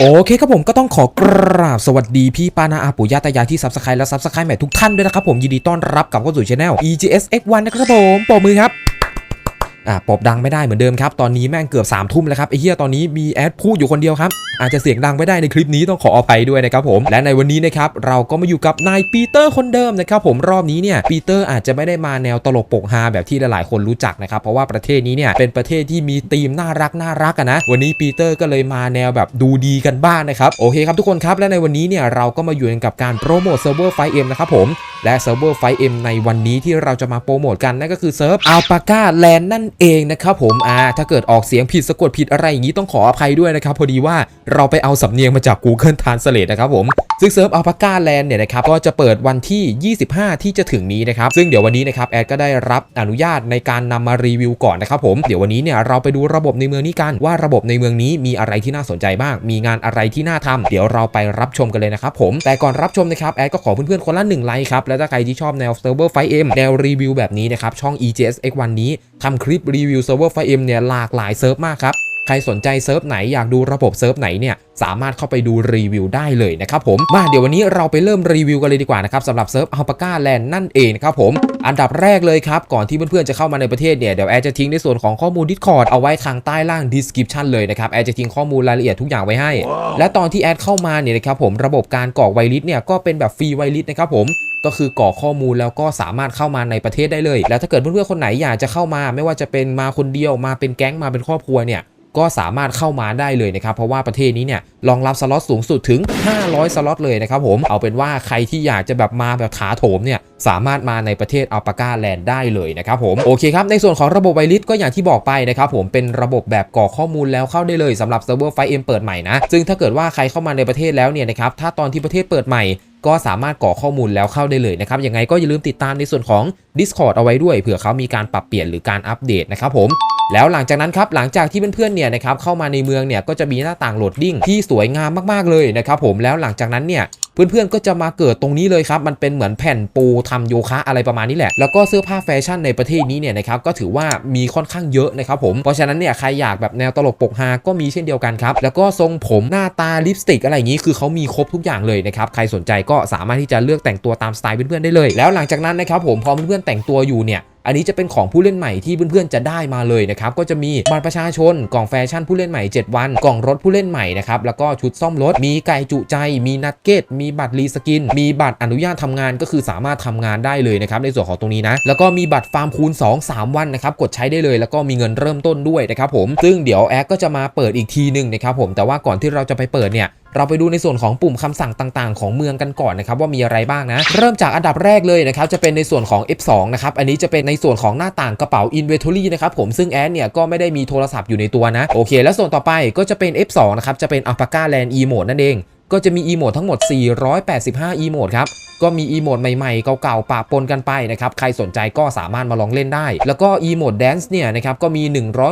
โอเคครับผมก็ต้องขอกราบสวัสดีพี่ปานาอาปู่ย่าตายายที่ซับสไครต์และซับสไครต์ใหม่ทุกท่านด้วยนะครับผมยินดีต้อนรับกลับเข้าสู่ช anel EGS X1 นะครับผมปรบมือครับ อ่าปอบดังไม่ได้เหมือนเดิมครับ ตอนนี้แม่งเกือบ3ามทุ่มแล้วครับไอ้เหี้ยตอนนี้มีแอดพูดอยู่คนเดียวครับ อาจจะเสียงดังไม่ได้ในคลิปนี้ต้องขออภัยด้วยนะครับผม และในวันนี้นะครับเราก็มาอยู่กับนายปีเตอร์คนเดิมนะครับผมรอบนี้เนี่ยปีเตอร์อาจจะไม่ได้มาแนวตลกปกฮาแบบที่หลายๆ คนรู้จักนะครับเพราะว่าประเทศนี้เนี่ยเป็นประเทศที่มีธีมน่ารักน่ารักะนะวันนี้ปีเตอร์ก็เลยมาแนวแบบดูดีกันบ้างนะครับโอเคครับทุกคนครับและในวันนี้เนี่ยเราก็มาอยู่กันกับการโปรโมทเซิร์ฟเวอร์ไฟเอ็มนะครับผมและเซิร์ฟเวอร์ไฟเอ็มในวันนี้ที่เราจะมาโปรโมทกันนั่นก็คือเซิร์ฟอัลปาก้าแลนด์นั่นเองนะครับผมอ่าถ้าเกิดออกเสียงผิดสะกดผิดอะไรอย่างนี้ต้องขออภัยด้วยนะครับพอดีว่าเราไปเอาสำเนียงมาจาก Google Translate นะครับผมซึ่งเซิร์ฟอัลปาก้าแลนด์เนี่ยนะครับก็จะเปิดวันที่ 25 ที่จะถึงนี้นะครับซึ่งเดี๋ยววันนี้นะครับแอดก็ได้รับอนุญาตในการนำมารีวิวก่อนนะครับผมเดี๋ยววันนี้เนี่ยเราไปดูระบบในเมืองนี้กันว่าระบบในเมืองนี้มีอะไรที่น่าสนใจบ้าง มีงานอะไรที่น่าทำเดี๋ยวเราไปรับชมกันเลยนะครับผมแต่ก่อนรับชมนะครับแอดก็ขอเพื่อนๆคนละหนึ่งไลค์ครับและถ้าใครที่ชอบแนวเซิร์ฟเวอร์ไฟเอ็มแนวรีวิวแบบนี้นะครับช่อง EGS X1 นี้ ทำคลิปรีวิวเซิร์ฟเวอร์ไฟเอ็มเนี่ยหลากหลายเซิร์ฟมากครับ ใครสนใจเซิร์ฟไหนอยากดูระบบเซิร์ฟไหนเนี่ยสามารถเข้าไปดูรีวิวได้เลยนะครับผมมาเดี๋ยววันนี้เราไปเริ่มรีวิวกันเลยดีกว่านะครับสำหรับเซิร์ฟอัลปาก้าแลนด์นั่นเองนะครับผมอันดับแรกเลยครับ ก่อนที่เพื่อนๆจะเข้ามาในประเทศเนี่ย เดี๋ยวแอร์จะทิ้งในส่วนของข้อมูล Discord เอาไว้ทางใต้ล่าง description เลยนะครับ แอร์จะทิ้งข้อมูลรายละเอียดทุกอย่างไว้ให้ และตอนที่แอดเข้ามาเนี่ยนะครับผมระบบการกรอกไวริสเนี่ยก็เป็นแบบฟรีไวริสนะครับผมก็คือกรอกข้อมูลแล้วก็สามารถเข้ามาในประเทศได้เลย แล้วถ้าเกิดเพื่อนๆคนไหนอยากจะเข้ามา ไม่ว่าจะเป็นมาคนเดียวมาเป็นแก๊งมาเป็นครอบครัวเนี่ย ก็สามารถเข้ามาได้เลยนะครับเพราะว่าประเทศนี้เนี่ยรองรับสล็อตสูงสุดถึง 500 สล็อตเลยนะครับผมเอาเป็นว่าใครที่อยากจะแบบมาแบบถาโถมเนี่ยสามารถมาในประเทศอัลปาก้าแลนด์ได้เลยนะครับผมโอเคครับในส่วนของระบบไวริสก็อย่างที่บอกไปนะครับผมเป็นระบบแบบกรอกข้อมูลแล้วเข้าได้เลยสำหรับเซิร์ฟเวอร์ไฟเอ็มเปิดใหม่นะซึ่งถ้าเกิดว่าใครเข้ามาในประเทศแล้วเนี่ยนะครับถ้าตอนที่ประเทศเปิดใหม่ก็สามารถกรอข้อมูลแล้วเข้าได้เลยนะครับยังไงก็อย่าลืมติดตามในส่วนของ Discord เอาไว้ด้วยเผื่อเขามีการปรับเปลี่ยนหรือการอัปเดตนะครับผม แล้วหลังจากนั้นครับหลังจากที่เพื่อนๆเนี่ยนะครับเข้ามาในเมืองเนี่ยก็จะมีหน้าต่างโหลดดิ้งที่สวยงามมากๆเลยนะครับผมแล้วหลังจากนั้นเนี่ยเพื่อนๆ ก็จะมาเกิดตรงนี้เลยครับ มันเป็นเหมือนแผ่นปูทำโยคะอะไรประมาณนี้แหละ แล้วก็เสื้อผ้าแฟชั่นในประเทศนี้เนี่ยนะครับ ก็ถือว่ามีค่อนข้างเยอะนะครับผม เพราะฉะนั้นเนี่ยใครอยากแบบแนวตลกปกฮา ก็มีเช่นเดียวกันครับ แล้วก็ทรงผมหน้าตาลิปสติกอะไรอย่างนี้ คือเขามีครบทุกอย่างเลยนะครับ ใครสนใจก็สามารถที่จะเลือกแต่งตัวตามสไตล์เพื่อนๆ ได้เลย แล้วหลังจากนั้นนะครับผม พอเพื่อนๆ แต่งตัวอยู่เนี่ย อันนี้จะเป็นของผู้เล่นใหม่ที่เพื่อนๆจะได้มาเลยนะครับก็จะมีบัตรประชาชนกล่องแฟชั่นผู้เล่นใหม่ 7 วัน กล่องรถผู้เล่นใหม่นะครับแล้วก็ชุดซ่อมรถ มีไก่จุใจ มีนัตเกตมีบัตรรีสกิน มีบัตรอนุญาตทำงานก็คือสามารถทำงานได้เลยนะครับในส่วนของตรงนี้นะแล้วก็มีบัตรฟาร์มคูณ 2 3 วันนะครับกดใช้ได้เลย แล้วก็มีเงินเริ่มต้นด้วยนะครับผมซึ่งเดี๋ยวแอดก็จะมาเปิดอีกทีหนึ่งนะครับผมแต่ว่าก่อนที่เราจะไปเปิดเนี่ย เราไปดูในส่วนของปุ่มคำสั่งต่างๆ ของเมืองกันก่อนนะครับว่ามีอะไรบ้างนะ เริ่มจากอันดับแรกเลยนะครับจะเป็นในส่วนของ F2 นะครับอันนี้จะเป็นในส่วนของหน้าต่างกระเป๋า Inventory นะครับผมซึ่งแอดเนี่ยก็ไม่ได้มีโทรศัพท์อยู่ในตัวนะโอเค แล้วส่วนต่อไปก็จะเป็น F2 นะครับจะเป็น Alpaca Land E Mode นั่นเอง ก็จะมี E Mode ทั้งหมด 485 E Mode ครับ ก็มี Emote ใหม่ๆ เก่าๆปะปนกันไปนะครับ ใครสนใจก็สามารถมาลองเล่นได้ แล้วก็ Emote Dance เนี่ยนะครับก็มี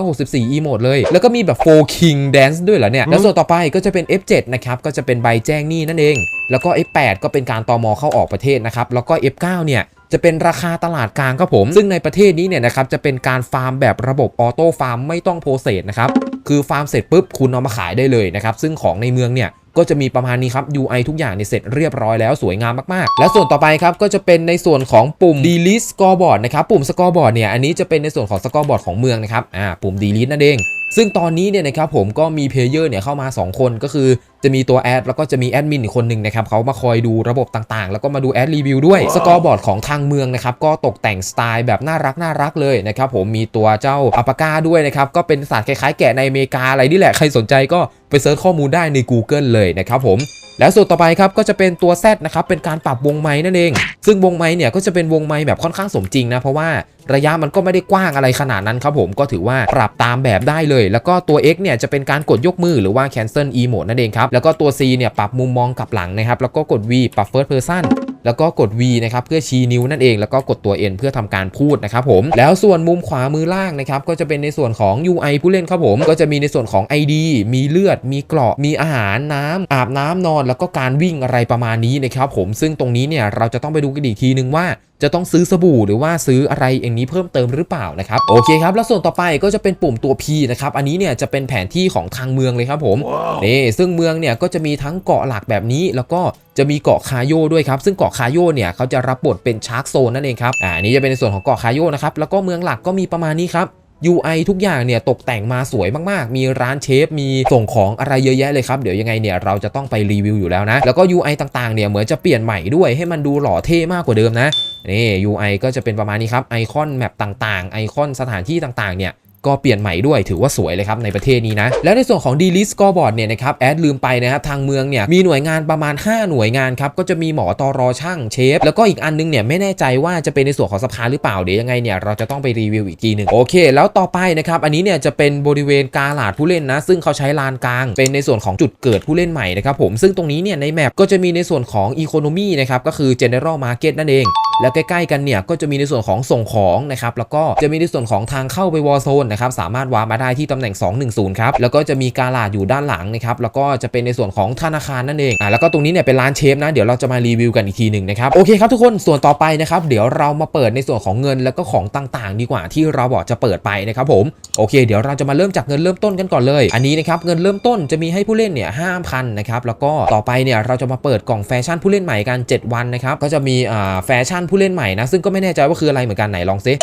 164 Emote เลย แล้วก็มีแบบ Four King Dance ด้วยเหรอเนี่ย แล้วส่วนต่อไปก็จะเป็น F7 นะครับ ก็จะเป็นใบแจ้งหนี้นั่นเอง แล้วก็ F8 ก็เป็นการตอมอเข้าออกประเทศนะครับ แล้วก็ F9 เนี่ยจะเป็นราคาตลาดกลางครับผม ซึ่งในประเทศนี้เนี่ยนะครับจะเป็นการฟาร์มแบบระบบออโต้ฟาร์มไม่ต้องโปรเซสนะครับ คือฟาร์มเสร็จปุ๊บคุณเอามาขายได้เลยนะครับ ซึ่งของในเมืองเนี่ย ก็จะมีประมาณนี้ครับ UI ทุกอย่างเนี่ยเสร็จเรียบร้อยแล้วสวยงามมากๆ และส่วนต่อไปครับก็จะเป็นในส่วนของปุ่ม delete scoreboard นะครับ ปุ่ม scoreboard เนี่ย อันนี้จะเป็นในส่วนของ scoreboard ของเมืองนะครับ อ่า ปุ่ม delete นั่นเอง ซึ่งตอนนี้เนี่ยนะครับผมก็มีเพลเยอร์เนี่ยเข้ามา 2 คนก็คือจะมีตัวแอดแล้วก็จะมีแอดมินอีกคนหนึ่งนะครับเขามาคอยดูระบบต่างๆ แล้วก็มาดูแอดรีวิวด้วยสกอร์บอร์ดของทางเมืองนะครับก็ตกแต่งสไตล์แบบน่ารักน่ารักเลยนะครับผมมีตัวเจ้าอัปปาก้าด้วยนะครับก็เป็นสัตว์คล้ายๆแกะในอเมริกาอะไรนี่แหละใครสนใจก็ไปเซิร์ชข้อมูลได้ใน Google เลยนะครับผม แล้วส่วนต่อไปครับก็จะเป็นตัว Z นะครับเป็นการปรับวงไม้นั่นเอง ซึ่งวงไม้เนี่ยก็จะเป็นวงไม้แบบค่อนข้างสมจริงนะเพราะว่าระยะมันก็ไม่ได้กว้างอะไรขนาดนั้นครับผมก็ถือว่าปรับตามแบบได้เลย แล้วก็ตัว X เนี่ยจะเป็นการกดยกมือหรือว่า cancel emote นั่นเองครับแล้วก็ตัว C เนี่ยปรับมุมมองกลับหลังนะครับแล้วก็กด V ปรับ first person แล้วก็กด V นะครับเพื่อชี้นิ้วนั่นเอง แล้วก็กดตัว N เพื่อทำการพูดนะครับผม แล้วส่วนมุมขวามือล่างนะครับก็จะเป็นในส่วนของ UI ผู้เล่นครับผม ก็จะมีในส่วนของ ID มีเลือด มีเกราะมีอาหารน้ำอาบน้ำนอน แล้วก็การวิ่งอะไรประมาณนี้นะครับผม ซึ่งตรงนี้เนี่ยเราจะต้องไปดูกันอีกทีนึงว่า จะต้องซื้อสบู่หรือว่าซื้ออะไรอย่างนี้เพิ่มเติมหรือเปล่านะครับโอเคครับแล้วส่วนต่อไปก็จะเป็นปุ่มตัว P นะครับอันนี้เนี่ยจะเป็นแผนที่ของทางเมืองเลยครับผมนี่ซึ่งเมืองเนี่ยก็จะมีทั้งเกาะหลักแบบนี้ แล้วก็จะมีเกาะคาโยด้วยครับ ซึ่งเกาะคาโยเนี่ยเขาจะรับบทเป็นชาร์กโซนนั่นเองครับอ่าอันนี้จะเป็นในส่วนของเกาะคาโยนะครับแล้วก็เมืองหลักก็มีประมาณนี้ครับ UI ทุกอย่างเนี่ยตกแต่งมาสวยมากๆ มีร้านเชฟ มีส่งของอะไรเยอะแยะเลยครับ เดี๋ยวยังไงเนี่ยเราจะต้องไปรีวิวอยู่แล้วนะ แล้วก็ UI ต่างๆ เนี่ยเหมือนจะเปลี่ยนใหม่ด้วยให้มันดูหล่อเท่มากกว่าเดิมนะ นี่ UI ก็จะเป็นประมาณนี้ครับไอคอนแมปต่างๆ ไอคอนสถานที่ต่างๆ เนี่ยก็เปลี่ยนใหม่ด้วยถือว่าสวยเลยครับในประเทศนี้นะ แล้วในส่วนของ d e l i s t Scoreboard เนี่ยนะครับแอดลืมไปนะครับทางเมืองเนี่ยมีหน่วยงานประมาณ 5 หน่วยงานครับ ก็จะมีหมอตอรอช่างเชฟ แล้วก็อีกอันนึงเนี่ยไม่แน่ใจว่าจะเป็นในส่วนของสภาหรือเปล่า เดี๋ยวยังไงเนี่ยเราจะต้องไปรีวิวอีกทีหนึ่งโอเค แล้วต่อไปนะครับ อันนี้เนี่ยจะเป็นบริเวณกาลาดผู้เล่นนะ ซึ่งเขาใช้ลานกลาง เป็นในส่วนของจุดเกิดผู้เล่นใหม่นะครับผมซึ่งตรงนี้เนี่ยในแมปก็จะมีในส่วนของ Economy นะครับก็คือ General Market นั่นเอง แล้วใกล้ๆกันเนี่ยก็จะมีในส่วนของส่งของนะครับแล้วก็จะมีในส่วนของทางเข้าไปวอลโซนนะครับสามารถวาร์ปมาได้ที่ตำแหน่ง 210 ครับ แล้วก็จะมีกาลาดอยู่ด้านหลังนะครับแล้วก็จะเป็นในส่วนของธนาคารนั่นเองอ่าแล้วก็ตรงนี้เนี่ยเป็นร้านเชฟนะเดี๋ยวเราจะมารีวิวกันอีกทีหนึ่งนะครับโอเคครับทุกคนส่วนต่อไปนะครับเดี๋ยวเรามาเปิดในส่วนของเงินแล้วก็ของต่างๆ ดีกว่าที่เราบอกจะเปิดไปนะครับผมโอเค เดี๋ยวเราจะมาเริ่มจากเงินเริ่มต้นกันก่อนเลย อันนี้นะครับเงินเริ่มต้นจะมีให้ผู้เล่นเนี่ยห้าพันนะครับแล้วก็ต่อไปเนี่ยเราจะมาเปิดกล่องแฟชั่นผู้เล่นใหม่กัน 7 วันนะครับก็จะมีอ่าแฟชั่นผู้เล่นใหม่นะ ซึ่งก็ไม่แน่ใจว่าคืออะไรเหมือนกันไหนลองซิ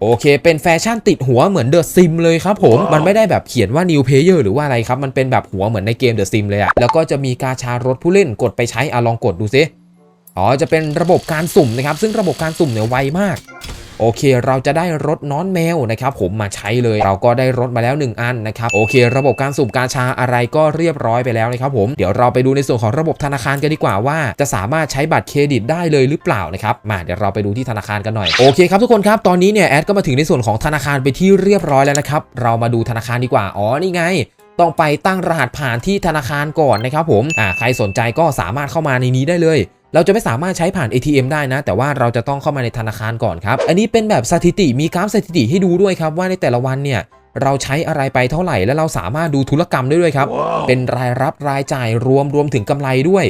โอเค เป็นแฟชั่นติดหัวเหมือนเดอะซิมเลยครับผม มันไม่ได้แบบเขียนว่า New Player หรือว่าอะไรครับ มันเป็นแบบหัวเหมือนในเกมเดอะซิมเลยอะแล้วก็จะมีกาชารถผู้เล่นกดไปใช้อะลองกดดูซิ อ๋อ จะเป็นระบบการสุ่มนะครับ ซึ่งระบบการสุ่มเนี่ยไวมาก โอเค เราจะได้รถน้อนแมวนะครับผมมาใช้เลย เราก็ได้รถมาแล้ว 1 อันนะครับโอเค ระบบการสุ่มกาชาอะไรก็เรียบร้อยไปแล้วนะครับผมเดี๋ยวเราไปดูในส่วนของระบบธนาคารกันดีกว่าว่า จะสามารถใช้บัตรเครดิตได้เลยหรือเปล่านะครับมาเดี๋ยวเราไปดูที่ธนาคารกันหน่อยโอเคครับทุกคนครับตอนนี้เนี่ยแอดก็มาถึงในส่วนของธนาคารไปที่เรียบร้อยแล้วนะครับเรามาดูธนาคารดีกว่าอ๋อนี่ไงต้องไปตั้งรหัสผ่านที่ธนาคารก่อนนะครับผมอ่าใครสนใจก็สามารถเข้ามาในนี้ได้เลย เราจะไม่สามารถใช้ผ่าน ATM ได้นะ แต่ว่าเราจะต้องเข้ามาในธนาคารก่อนครับ อันนี้เป็นแบบสถิติมีกราฟสถิติให้ดูด้วยครับว่าในแต่ละวันเนี่ยเราใช้อะไรไปเท่าไหร่ และเราสามารถดูธุรกรรมได้ด้วยครับเป็นรายรับรายจ่ายรวมรวมถึงกำไรด้วย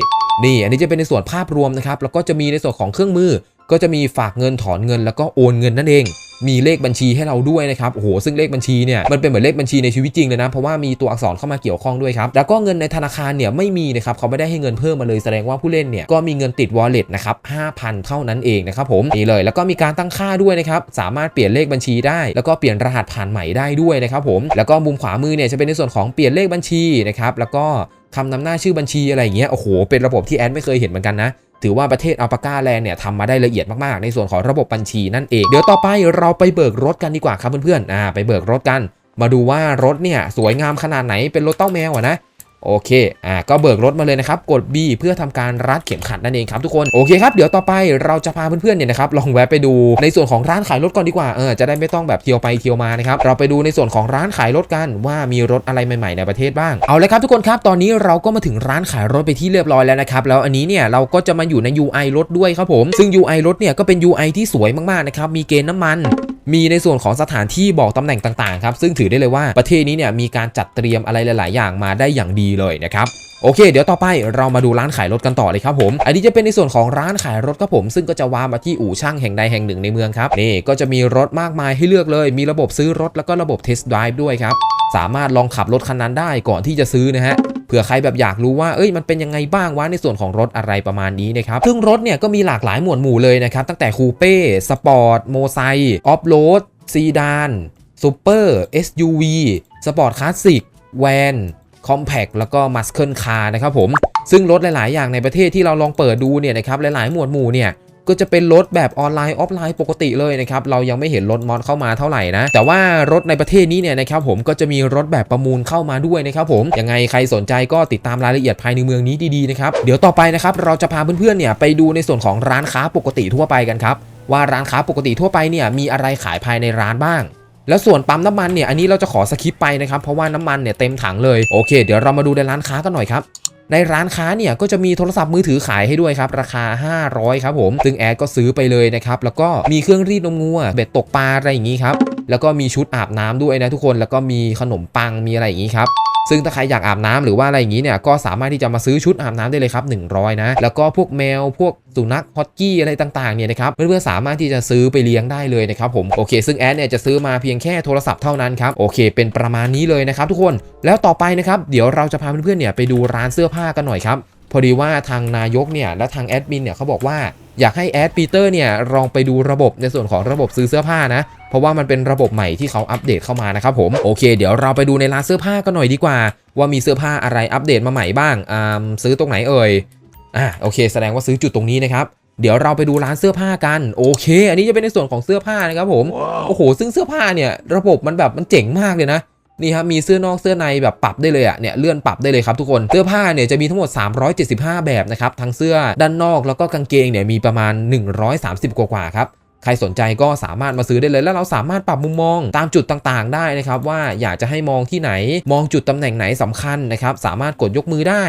นี่ อันนี้จะเป็นในส่วนภาพรวมนะครับ แล้วก็จะมีในส่วนของเครื่องมือ ก็จะมีฝากเงินถอนเงิน แล้วก็โอนเงินนั่นเอง มีเลขบัญชีให้เราด้วยนะครับโอ้โหซึ่งเลขบัญชีเนี่ยมันเป็นเหมือนเลขบัญชีในชีวิตจริงเลยนะเพราะว่ามีตัวอักษรเข้ามาเกี่ยวข้องด้วยครับแล้วก็เงินในธนาคารเนี่ยไม่มีนะครับเขาไม่ได้ให้เงินเพิ่มมาเลยแสดงว่าผู้เล่นเนี่ยก็มีเงินติด wallet นะครับ5,000 เท่านั้นเองนะครับผมนี่เลยแล้วก็มีการตั้งค่าด้วยนะครับสามารถเปลี่ยนเลขบัญชีได้ แล้วก็เปลี่ยนรหัสผ่านใหม่ได้ด้วยนะครับผมแล้วก็มุมขวามือเนี่ยจะเป็นในส่วนของเปลี่ยนเลขบัญชีนะครับแล้วก็คำนำหน้าชื่อบัญชีอะไรอย่างเงี้ยโอ้โหเป็นระบบที่แอดไม่เคยเห็นเหมือนกันนะ ถือว่าประเทศอัลปาก้าแลนด์เนี่ยทำมาได้ละเอียดมากๆ ในส่วนของระบบบัญชีนั่นเอง เดี๋ยวต่อไปเราไปเบิกรถกันดีกว่าครับเพื่อนๆอ่าไปเบิกรถกัน มาดูว่ารถเนี่ยสวยงามขนาดไหนเป็นรถเต้าแมวอะนะ โอเค อ่า ก็เบิกรถมาเลยนะครับ กด B เพื่อทำการรัดเข็มขัดนั่นเองครับทุกคน โอเคครับ เดี๋ยวต่อไปเราจะพาเพื่อนๆ เนี่ยนะครับ ลองแวะไปดูในส่วนของร้านขายรถก่อนดีกว่า เออ จะได้ไม่ต้องแบบเที่ยวไปเที่ยวมานะครับ เราไปดูในส่วนของร้านขายรถกันว่ามีรถอะไรใหม่ๆ ในประเทศบ้าง เอาเลยครับทุกคนครับ ตอนนี้เราก็มาถึงร้านขายรถไปที่เรียบร้อยแล้วนะครับ แล้วอันนี้เนี่ยเราก็จะมาอยู่ใน UI รถด้วยครับผม ซึ่ง UI รถเนี่ยก็เป็น UI ที่สวยมากๆ นะครับ มีเกณฑ์น้ำมัน มีในส่วนของสถานที่บอกตำแหน่งต่างๆครับซึ่งถือได้เลยว่าประเทศนี้เนี่ยมีการจัดเตรียมอะไรหลาย ๆ อย่างมาได้อย่างดีเลยนะครับโอเค เดี๋ยวต่อไปเรามาดูร้านขายรถกันต่อเลยครับผม อันนี้จะเป็นในส่วนของร้านขายรถครับผม ซึ่งก็จะวางมาที่อู่ช่างแห่งใดแห่งหนึ่งในเมืองครับ นี่ก็จะมีรถมากมายให้เลือกเลย มีระบบซื้อรถแล้วก็ระบบเทสต์ไดรฟ์ด้วยครับ สามารถลองขับรถคันนั้นได้ก่อนที่จะซื้อนะฮะ เผื่อใครแบบอยากรู้ว่าเอ้ยมันเป็นยังไงบ้างวะในส่วนของรถอะไรประมาณนี้นะครับซึ่งรถเนี่ยก็มีหลากหลายหมวดหมู่เลยนะครับตั้งแต่คูเป้สปอร์ตโมไซค์ออฟโรดซีดานซูเปอร์ SUV สปอร์ตคลาสสิกแวนคอมแพคแล้วก็มัสเคิลคาร์นะครับผม ซึ่งรถหลาย ๆ อย่างในประเทศที่เราลองเปิดดูเนี่ยนะครับหลาย ๆ หมวดหมู่เนี่ย ก็จะเป็นรถแบบออนไลน์ออฟไลน์ปกติเลยนะครับเรายังไม่เห็นรถมอดเข้ามาเท่าไหร่นะ แต่ว่ารถในประเทศนี้เนี่ยนะครับผมก็จะมีรถแบบประมูลเข้ามาด้วยนะครับผมยังไงใครสนใจก็ติดตามรายละเอียดภายในเมืองนี้ดีๆนะครับเดี๋ยวต่อไปนะครับเราจะพาเพื่อนๆเนี่ยไปดูในส่วนของร้านค้าปกติทั่วไปกันครับว่าร้านค้าปกติทั่วไปเนี่ยมีอะไรขายภายในร้านบ้าง แล้วส่วนปั๊มน้ำมันเนี่ยอันนี้เราจะขอสคิปไปนะครับเพราะว่าน้ำมันเนี่ยเต็มถังเลยโอเค เดี๋ยวเรามาดูในร้านค้ากันหน่อยครับ ในร้านค้าเนี่ยก็จะมีโทรศัพท์มือถือขายให้ด้วยครับ ราคา 500 ครับผม ซึ่งแอดก็ซื้อไปเลยนะครับ แล้วก็มีเครื่องรีดนมงัวเบ็ดตกปลาอะไรอย่างนี้ครับ แล้วก็มีชุดอาบน้ำด้วยนะทุกคน แล้วก็มีขนมปัง มีอะไรอย่างนี้ครับ ซึ่งถ้าใครอยากอาบน้ำหรือว่าอะไรอย่างนี้เนี่ยก็สามารถที่จะมาซื้อชุดอาบน้ำได้เลยครับ100นะแล้วก็พวกแมวพวกสุนัขฮอตกี้อะไรต่างๆเนี่ยนะครับเพื่อนๆสามารถที่จะซื้อไปเลี้ยงได้เลยนะครับผมโอเค ซึ่งแอดเนี่ยจะซื้อมาเพียงแค่โทรศัพท์เท่านั้นครับโอเค เป็นประมาณนี้เลยนะครับทุกคนแล้วต่อไปนะครับเดี๋ยวเราจะพาเพื่อนๆเนี่ยไปดูร้านเสื้อผ้ากันหน่อยครับพอดีว่าทางนายกเนี่ยและทางแอดมินเนี่ยเขาบอกว่าอยากให้แอดปีเตอร์เนี่ยลองไปดูระบบในส่วนของระบบซื้อเสื้อผ้านะ เพราะว่ามันเป็นระบบใหม่ที่เขาอัปเดตเข้ามานะครับผมโอเค เดี๋ยวเราไปดูในร้านเสื้อผ้ากันหน่อยดีกว่า ว่ามีเสื้อผ้าอะไรอัปเดตมาใหม่บ้างอ่าซื้อตรงไหนเอ่ยอ่าโอเค แสดงว่าซื้อจุดตรงนี้นะครับเดี๋ยวเราไปดูร้านเสื้อผ้ากันโอเค อันนี้จะเป็นในส่วนของเสื้อผ้านะครับผมโอ้โห ซึ่งเสื้อผ้าเนี่ยระบบมันแบบมันเจ๋งมากเลยนะนี่ครับมีเสื้อนอกเสื้อในแบบปรับได้เลยอะเนี่ยเลื่อนปรับได้เลยครับทุกคนเสื้อผ้าเนี่ยจะมีทั้งหมด 375 แบบนะครับทั้งเสื้อด้านนอกแล้วก็กางเกงเนี่ยมีประมาณ 130 กว่าๆครับ ใครสนใจก็สามารถมาซื้อได้เลย แล้วเราสามารถปรับมุมมองตามจุดต่างๆ ได้นะครับ ว่าอยากจะให้มองที่ไหน มองจุดตำแหน่งไหนสำคัญนะครับ สามารถกดยกมือได้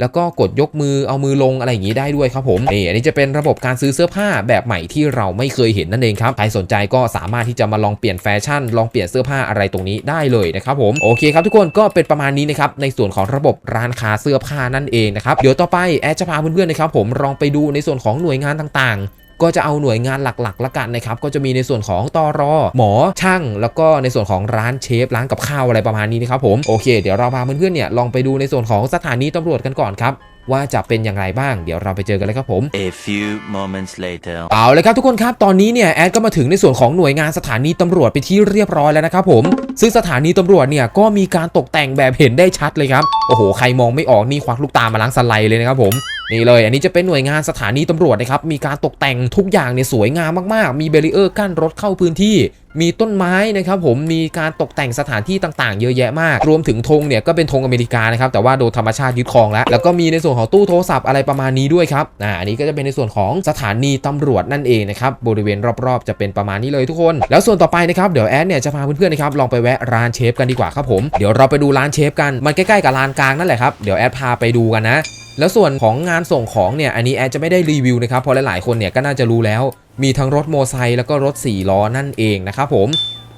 แล้วก็กดยกมือเอามือลงอะไรอย่างนี้ได้ด้วยครับผมนี่อันนี้จะเป็นระบบการซื้อเสื้อผ้าแบบใหม่ที่เราไม่เคยเห็นนั่นเองครับใครสนใจก็สามารถที่จะมาลองเปลี่ยนแฟชั่น ลองเปลี่ยนเสื้อผ้าอะไรตรงนี้ได้เลยนะครับผมโอเคครับทุกคนก็เป็นประมาณนี้นะครับในส่วนของระบบร้านค้าเสื้อผ้านั่นเองนะครับเดี๋ยวต่อไปแอดจะพาเพื่อนๆนะครับผมลองไปดูในส่วนของหน่วยงานต่างๆ ก็จะเอาหน่วยงานหลักๆละกันนะครับก็จะมีในส่วนของตอรอหมอช่างแล้วก็ในส่วนของร้านเชฟร้านกับข้าวอะไรประมาณนี้นะครับผมโอเคเดี๋ยวเราพาเพื่อนๆเนี่ยลองไปดูในส่วนของสถานีตำรวจกันก่อนครับว่าจะเป็นอย่างไรบ้าง เดี๋ยวเราไปเจอกันเลยครับผม A few moments later. เอาเลยครับทุกคนครับ ตอนนี้เนี่ยแอดก็มาถึงในส่วนของหน่วยงานสถานีตำรวจไปนที่เรียบร้อยแล้วนะครับผม ซึ่งสถานีตำรวจเนี่ยก็มีการตกแต่งแบบเห็นได้ชัดเลยครับ โอ้โห ใครมองไม่ออกนี่ควักลูกตามาล้างสไลด์เลยนะครับผม นี่เลย อันนี้จะเป็นหน่วยงานสถานีตำรวจนะครับ มีการตกแต่งทุกอย่างเนี่ยสวยงามมากๆ มีเบรีเออร์กั้นรถเข้าพื้นที่ มีต้นไม้นะครับผม มีการตกแต่งสถานที่ต่างๆ เยอะแยะมาก รวมถึงธงเนี่ยก็เป็นธงอเมริกานะครับ แต่ว่าโดนธรรมชาติยึดครองแล้ว แล้วก็มีในส่วนของตู้โทรศัพท์อะไรประมาณนี้ด้วยครับ อ่า อันนี้ก็จะเป็นในส่วนของสถานีตำรวจนั่นเองนะครับ บริเวณรอบๆ จะเป็นประมาณนี้เลยทุกคน แล้วส่วนต่อไปนะครับ เดี๋ยวแอดเนี่ยจะพาเพื่อนๆนะครับลองไปแวะร้านเชฟกันดีกว่าครับผม เดี๋ยวเราไปดูร้านเชฟกัน มันใกล้ๆกับลานกลางนั่นแหละครับ เดี๋ยวแอดพาไปดูกันนะ แล้วส่วนของงานส่งของเนี่ยอันนี้แอดจะไม่ได้รีวิวนะครับเพราะหลายๆคนเนี่ยก็น่าจะรู้แล้ว มีทั้งรถโมไซค์แล้วก็รถ4ล้อนั่นเองนะครับผม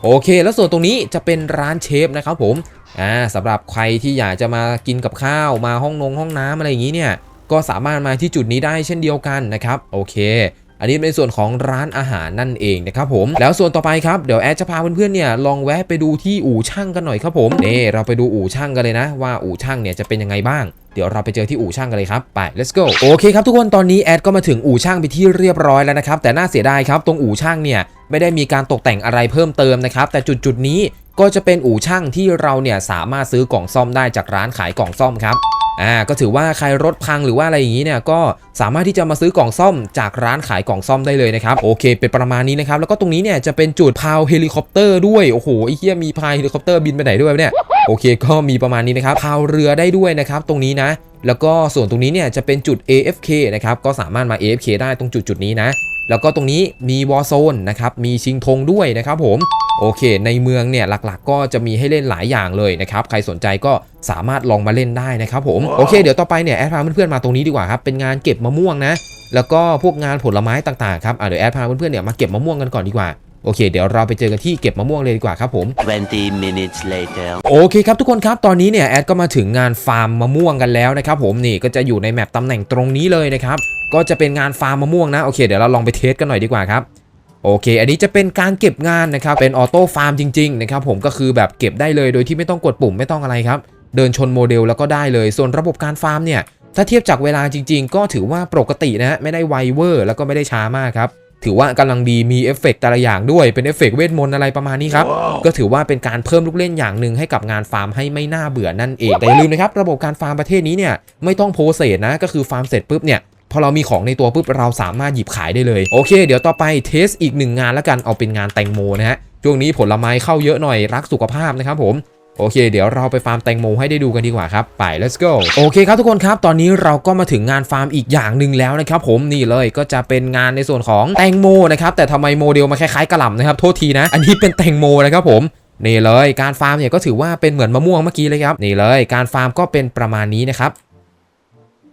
โอเค แล้วส่วนตรงนี้จะเป็นร้านเชฟนะครับผมอ่าสำหรับใครที่อยากจะมากินกับข้าวมาห้องนงห้องน้ำอะไรอย่างนี้เนี่ยก็สามารถมาที่จุดนี้ได้เช่นเดียวกันนะครับโอเค อันนี้เป็นส่วนของร้านอาหารนั่นเองนะครับผม แล้วส่วนต่อไปครับเดี๋ยวแอดจะพาเพื่อนๆเนี่ยลองแวะไปดูที่อู่ช่างกันหน่อยครับผมนี่เราไปดูอู่ช่างกันเลยนะ ว่าอู่ช่างเนี่ยจะเป็นยังไงบ้างเดี๋ยวเราไปเจอที่อู่ช่างกันเลยครับ ไป let's go โอเคครับทุกคนตอนนี้แอดก็มาถึงอู่ช่างไปที่เรียบร้อยแล้วนะครับ แต่น่าเสียดายครับ ตรงอู่ช่างเนี่ย ไม่ได้มีการตกแต่งอะไรเพิ่มเติมนะครับ แต่จุดจุดๆนี้ก็จะเป็นอู่ช่างที่เราเนี่ยสามารถซื้อกล่องซ่อมได้จากร้านขายกล่องซ่อมครับ อ่าก็ถือว่าใครรถพังหรือว่าอะไรอย่างนี้เนี่ยก็สามารถที่จะมาซื้อกล่องซ่อมจากร้านขายกล่องซ่อมได้เลยนะครับโอเค เป็นประมาณนี้นะครับแล้วก็ตรงนี้เนี่ยจะเป็นจุดพาวเฮลิคอปเตอร์ด้วยโอ้โหไอ้เหี้ยมีพายเฮลิคอปเตอร์บินไปไหนด้วยเนี่ยโอเค ก็มีประมาณนี้นะครับพาวเรือได้ด้วยนะครับตรงนี้นะแล้วก็ส่วนตรงนี้เนี่ยจะเป็นจุด AFK นะครับก็สามารถมา AFK ได้ตรงจุดจุดนี้นะ แล้วก็ตรงนี้มีวอ r z โซนนะครับมีชิงธงด้วยนะครับผมโอเค ในเมืองเนี่ยหลักๆ ก็จะมีให้เล่นหลายอย่างเลยนะครับใครสนใจก็สามารถลองมาเล่นได้นะครับผมโอเคเดี๋ยวต่อไปเนี่ยแอดพาเพื่อนๆมาตรงนี้ดีกว่าครับเป็นงานเก็บมะม่วงนะแล้วก็พวกงานผลไม้ต่างๆครับอะเดี๋ยวแอดพาเพื่อนๆเนี่ยมาเก็บมะม่วงกันก่อนดีกว่าโอเค เดี๋ยวเราไปเจอกันที่เก็บมะม่วงเลยดีกว่าครับผม 20 minutes later. โอเคครับทุกคนครับ ตอนนี้เนี่ยแอดก็มาถึงงานฟาร์มมะม่วงกันแล้วนะครับผมนี่ก็จะอยู่ในแมปตำแหน่งตรงนี้เลยนะครับ ก็จะเป็นงานฟาร์มมะม่วงนะโอเคเดี๋ยวเราลองไปเทสกันหน่อยดีกว่าครับโอเค อันนี้จะเป็นการเก็บงานนะครับ เป็นออโต้ฟาร์มจริง ๆ นะครับ ผมก็คือแบบเก็บได้เลยโดยที่ไม่ต้องกดปุ่มไม่ต้องอะไรครับ เดินชนโมเดลแล้วก็ได้เลย ส่วนระบบการฟาร์มเนี่ย ถ้าเทียบจากเวลาจริง ๆ ก็ถือว่าปกตินะฮะ ไม่ได้ไวเวอร์ แล้วก็ไม่ได้ช้ามากครับ ถือว่ากำลังดี มีเอฟเฟกต์แต่ละอย่างด้วย เป็นเอฟเฟกต์เวทมนต์อะไรประมาณนี้ครับก็ถือว่าเป็นการเพิ่มลูกเล่นอย่างหนึ่งให้กับงานฟาร์มให้ไม่น่าเบื่อนั่นเอง แต่อย่าลืมนะครับ ระบบการฟาร์มประเทศนี้เนี่ย ไม่ต้องโพสเซสนะ ก็คือฟาร์มเสร็จปุ๊บเนี่ย พอเรามีของในตัวปุ๊บเราสามารถหยิบขายได้เลยโอเค เดี๋ยวต่อไปเทสอีกหนึ่งงานแล้วกันเอาเป็นงานแตงโมนะฮะช่วงนี้ผลไม้เข้าเยอะหน่อยรักสุขภาพนะครับผมโอเค เดี๋ยวเราไปฟาร์มแตงโมให้ได้ดูกันดีกว่าครับ ไป let's go โอเคครับทุกคนครับ ตอนนี้เราก็มาถึงงานฟาร์มอีกอย่างหนึ่งแล้วนะครับผมนี่เลยก็จะเป็นงานในส่วนของแตงโมนะครับแต่ทำไมโมเดลมันคล้ายๆกระหล่ำนะครับโทษทีนะ อันนี้เป็นแตงโมนะครับผมนี่เลยการฟาร์มเนี่ยก็ถือว่าเป็นเหมือนมะม่วงเมื่อกี้เลยครับนี่เลยการฟาร์มก็เป็นประมาณนี้นะครับ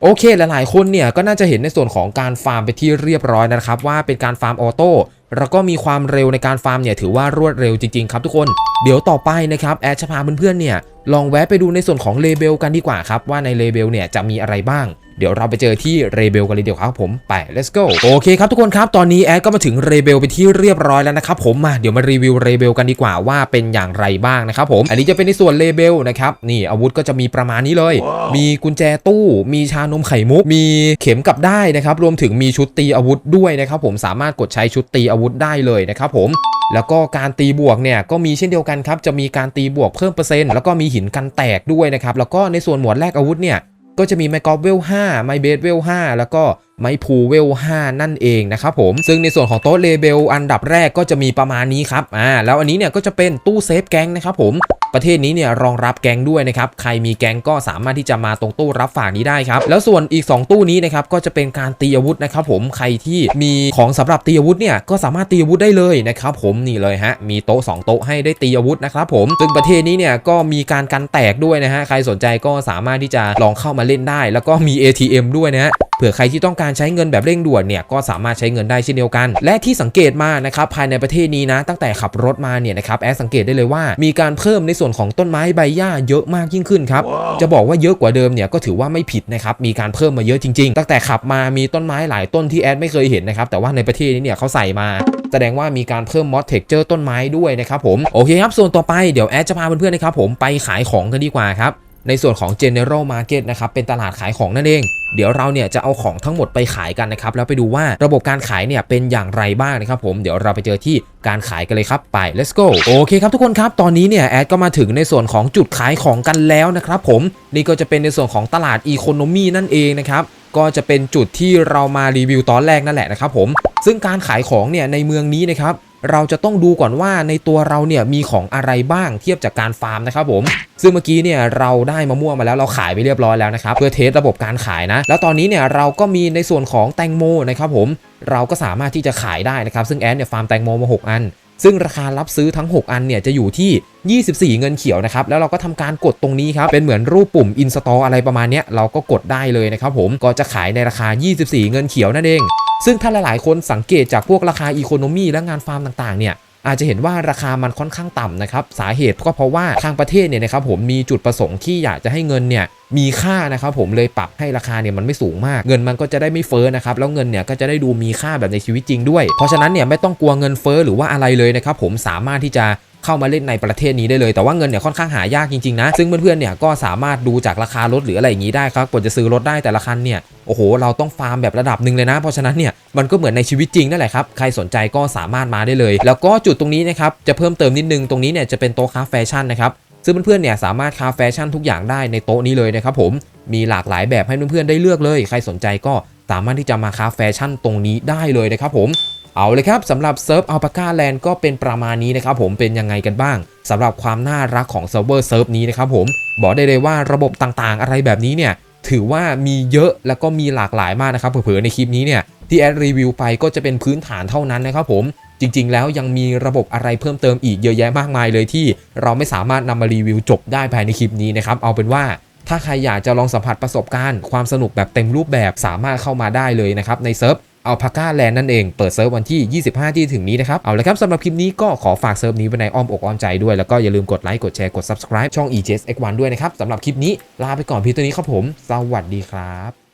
โอเคหลายๆคนเนี่ยก็น่าจะเห็นในส่วนของการฟาร์มไปที่เรียบร้อยนะครับ ว่าเป็นการฟาร์มออโต้แล้วก็มีความเร็วในการฟาร์มเนี่ยถือว่ารวดเร็วจริงๆครับทุกคน เดี๋ยวต่อไปนะครับแอดจะพาเพื่อนๆเนี่ย ลองแวะไปดูในส่วนของเลเบลกันดีกว่าครับว่าในเลเบลเนี่ยจะมีอะไรบ้างเดี๋ยวเราไปเจอที่เรเบลกันเลยเดี๋ยวครับผมไป let's go โอเคครับทุกคนครับ ตอนนี้แอดก็มาถึงเรเบลไปนที่เรียบร้อยแล้วนะครับผมมาเดี๋ยวมารีวิวเรเบลกันดีกว่าว่าเป็นอย่างไรบ้างนะครับผมอันนี้จะเป็นในส่วนเลเบลนะครับนี่อาวุธก็จะมีประมาณนี้เลย มีกุญแจตู้ มีชานมไข่มุก มีเข็มกลับได้นะครับรวมถึงมีชุดตีอาวุธด้วยนะครับผมสามารถกดใช้ชุดตีอาวุธได้เลยนะครับผม แล้วก็การตีบวกเนี่ยก็มีเช่นเดียวกันครับจะมีการตีบวกเพิ่มเปอร์เซ็นต์แล้วก็มีหินกันแตกด้วยนะครับแล้วก็ในส่วนหมวดแรกอาวุธเนี่ยก็จะมีไมกอฟเวล5ไมเบสเวล5แล้วก็ ไมพูเวล 5 นั่นเองนะครับผม ซึ่งในส่วนของโต๊ะเลเบลอันดับแรกก็จะมีประมาณนี้ครับ อ่า แล้วอันนี้เนี่ยก็จะเป็นตู้เซฟแก๊งนะครับผม ประเทศนี้เนี่ยรองรับแก๊งด้วยนะครับ ใครมีแก๊งก็สามารถที่จะมาตรงตู้รับฝากนี้ได้ครับ แล้วส่วนอีก 2 ตู้นี้นะครับก็จะเป็นการตีอาวุธนะครับผม ใครที่มีของสำหรับตีอาวุธเนี่ยก็สามารถตีอาวุธได้เลยนะครับผมนี่เลยฮะ มีโต๊ะ2โต๊ะให้ได้ตีอาวุธนะครับผม ซึ่งประเทศนี้เนี่ยก็มีการกันแตกด้วยนะฮะ ใครสนใจก็สามารถที่จะลองเข้ามาเล่นได้ แล้วก็มี ATM ด้วยนะฮะ เผื่อใครที่ต้องการใช้เงินแบบเร่งด่วนเนี่ยก็สามารถใช้เงินได้เช่นเดียวกัน และที่สังเกตมานะครับภายในประเทศนี้นะ ตั้งแต่ขับรถมาเนี่ยนะครับแอดสังเกตได้เลยว่า มีการเพิ่มในส่วนของต้นไม้ใบหญ้าเยอะมากยิ่งขึ้นครับจะบอกว่าเยอะกว่าเดิมเนี่ยก็ถือว่าไม่ผิดนะครับมีการเพิ่มมาเยอะจริง ๆ ตั้งแต่ขับมามีต้นไม้หลายต้นที่แอดไม่เคยเห็นนะครับแต่ว่าในประเทศนี้เนี่ยเขาใส่มาแสดงว่ามีการเพิ่มมอดเท็กเจอร์ต้นไม้ด้วยนะครับผมโอเคครับส่วนต่อไปเดี๋ยวแอดจะพาเพื่อนๆนะครับผมไปขายของกันดีกว่าครับ ในส่วนของ General Market นะครับเป็นตลาดขายของนั่นเอง เดี๋ยวเราเนี่ยจะเอาของทั้งหมดไปขายกันนะครับแล้วไปดูว่าระบบการขายเนี่ยเป็นอย่างไรบ้างนะครับผมเดี๋ยวเราไปเจอที่การขายกันเลยครับไป let's go โอเคครับทุกคนครับตอนนี้เนี่ยแอดก็มาถึงในส่วนของจุดขายของกันแล้วนะครับผมนี่ก็จะเป็นในส่วนของตลาดอีโคโนมีนั่นเองนะครับก็จะเป็นจุดที่เรามารีวิวตอนแรกนั่นแหละนะครับผมซึ่งการขายของเนี่ยในเมืองนี้นะครับ เราจะต้องดูก่อนว่าในตัวเราเนี่ยมีของอะไรบ้างเทียบจากการฟาร์มนะครับผม ซึ่งเมื่อกี้เนี่ยเราได้มะม่วงมาแล้วเราขายไปเรียบร้อยแล้วนะครับเพื่อเทสระบบการขายนะ แล้วตอนนี้เนี่ยเราก็มีในส่วนของแตงโมนะครับผมเราก็สามารถที่จะขายได้นะครับซึ่งแอนเนี่ยฟาร์มแตงโมมา 6 อันซึ่งราคารับซื้อทั้ง 6 อันเนี่ยจะอยู่ที่ 24 เงินเขียวนะครับ แล้วเราก็ทำการกดตรงนี้ครับ เป็นเหมือนรูปปุ่ม install อะไรประมาณเนี้ยเราก็กดได้เลยนะครับผม ก็จะขายในราคา 24 เงินเขียวนั่นเอง ซึ่งถ้าหลายๆ คนสังเกตจากพวกราคาอีโคโนมีและงานฟาร์มต่างๆเนี่ยอาจจะเห็นว่าราคามันค่อนข้างต่ำนะครับสาเหตุก็เพราะว่าทางประเทศเนี่ยนะครับผมมีจุดประสงค์ที่อยากจะให้เงินเนี่ยมีค่านะครับผมเลยปรับให้ราคาเนี่ยมันไม่สูงมากเงินมันก็จะได้ไม่เฟ้อนะครับแล้วเงินเนี่ยก็จะได้ดูมีค่าแบบในชีวิตจริงด้วย เพราะฉะนั้นเนี่ยไม่ต้องกลัวเงินเฟ้อหรือว่าอะไรเลยนะครับผมสามารถที่จะ เข้ามาเล่นในประเทศนี้ได้เลย แต่ว่าเงินเนี่ยค่อนข้างหายากจริงๆนะ ซึ่งเพื่อนๆเนี่ยก็สามารถดูจากราคารถหรืออะไรอย่างนี้ได้ครับกว่าจะซื้อรถได้แต่ละคันเนี่ยโอ้โห เราต้องฟาร์มแบบระดับหนึ่งเลยนะ เพราะฉะนั้นเนี่ย มันก็เหมือนในชีวิตจริงนั่นแหละครับ ใครสนใจก็สามารถมาได้เลย แล้วก็จุดตรงนี้นะครับ จะเพิ่มเติมนิดนึง ตรงนี้เนี่ยจะเป็นโต๊ะค้าแฟชั่นนะครับ ซึ่งเพื่อนๆเนี่ยสามารถค้าแฟชั่นทุกอย่างได้ในโต๊ะนี้เลยนะครับผม มีหลากหลายแบบให้เพื่อนๆได้เลือกเลย ใครสนใจก็สามารถที่จะมาค้าแฟชั่นตรงนี้ได้เลยนะครับผมเอาเลยครับสำหรับเซิร์ฟอัลปาก้าแลนด์ก็เป็นประมาณนี้นะครับผมเป็นยังไงกันบ้างสำหรับความน่ารักของเซิร์ฟเวอร์เซิร์ฟนี้นะครับผมบอกได้เลยว่าระบบต่างๆ อะไรแบบนี้เนี่ยถือว่ามีเยอะแล้วก็มีหลากหลายมากนะครับเผลอๆในคลิปนี้เนี่ยที่แอดรีวิวไปก็จะเป็นพื้นฐานเท่านั้นนะครับผมจริง ๆ แล้วยังมีระบบอะไรเพิ่มเติมอีกเยอะแยะมากมายเลยที่เราไม่สามารถนำมารีวิวจบได้ภายในคลิปนี้นะครับเอาเป็นว่าถ้าใครอยากจะลองสัมผัสประสบการณ์ ความสนุกแบบเต็มรูปแบบสามารถเข้ามาได้เลยนะครับในเซิร์ฟ อัลพาก้าแลนด์นั่นเองเปิดเซิร์ฟวันที่ 25 ที่ถึงนี้นะครับเอาละครับสำหรับคลิปนี้ก็ขอฝากเซิร์ฟนี้ไว้ในอ้อมอกอ้อมใจด้วย แล้วก็อย่าลืมกดไลค์กดแชร์กด subscribe ช่อง EJS X1 ด้วยนะครับสำหรับคลิปนี้ลาไปก่อนพี่ตัวนี้ครับผม สวัสดีครับ